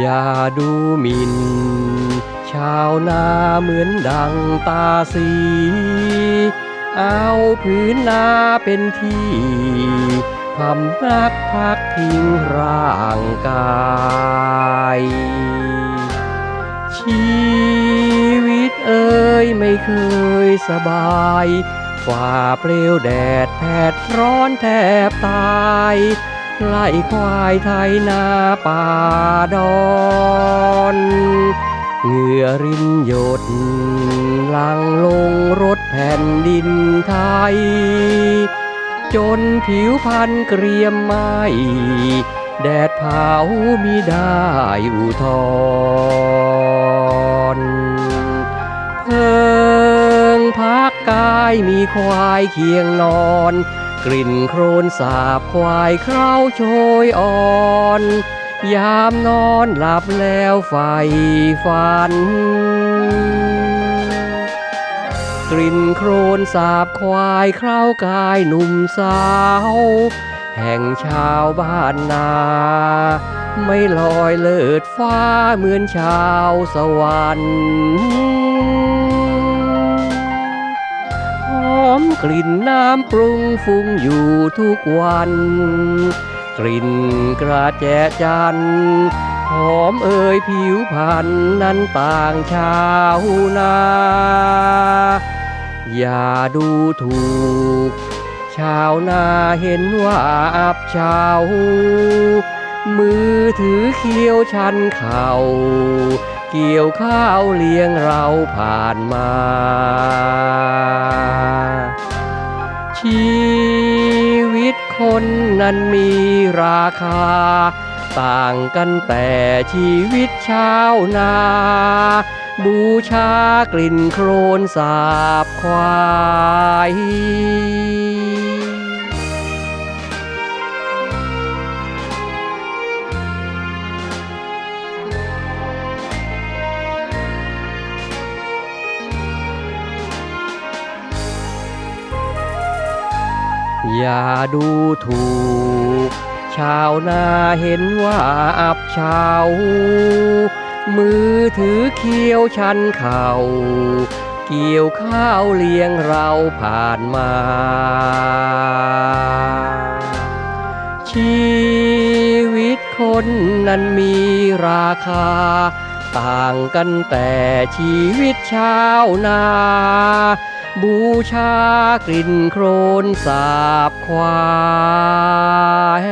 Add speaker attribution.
Speaker 1: อย่าดูหมิ่น ชาวนาเหมือนดังตาสี เอาพื้นนาเป็นที่พำนักพักพิงร่างกาย ชีวิตเอ่ยไม่เคยสบาย ฝ่าเปลวแดดแผดร้อนแทบตาย ไล่ควายไทยนาป่าดอนเหงื่อรินหยดลังลงรถแผ่นดินไทย จนผิวพันเกรียมไหมแดดเผามิได้อุทธรเพิงพักกายมีควายเคียงนอน กลิ่นโครนสาบควายเคร้าโชยอ่อน ยามนอนหลับแล้วไฟฝัน กลิ่นโครนสาบควายเคร้ากายหนุ่มสาว แห่งชาวบ้านนา ไม่ลอยเลิดฟ้าเหมือนชาวสวรรค์ อมกลิ่นน้ำปรุงฟุ้งอยู่ทุกวัน กลิ่นกระแจจันหอมเอ่ยผิวพันนั้นต่างชาวนา อย่าดูถูก ชาวนาเห็นว่าอับเฉา มือถือเคียวชันเข่า เกี่ยวข้าวเลี้ยงเราผ่านมา ชีวิตคนนั้นมีราคา ต่างกันแต่ชีวิตชาวนา บูชากลิ่นโครนสาบควาย อย่าดูถูก ชาวนาเห็นว่าอับเฉามือถือเคี้ยวชันเข่า เกี่ยวข้าวเลี้ยงเราผ่านมา ชีวิตคนนั้นมีราคา ต่างกันแต่ชีวิตชาวนา บูชากลิ่นโครนสาบควาย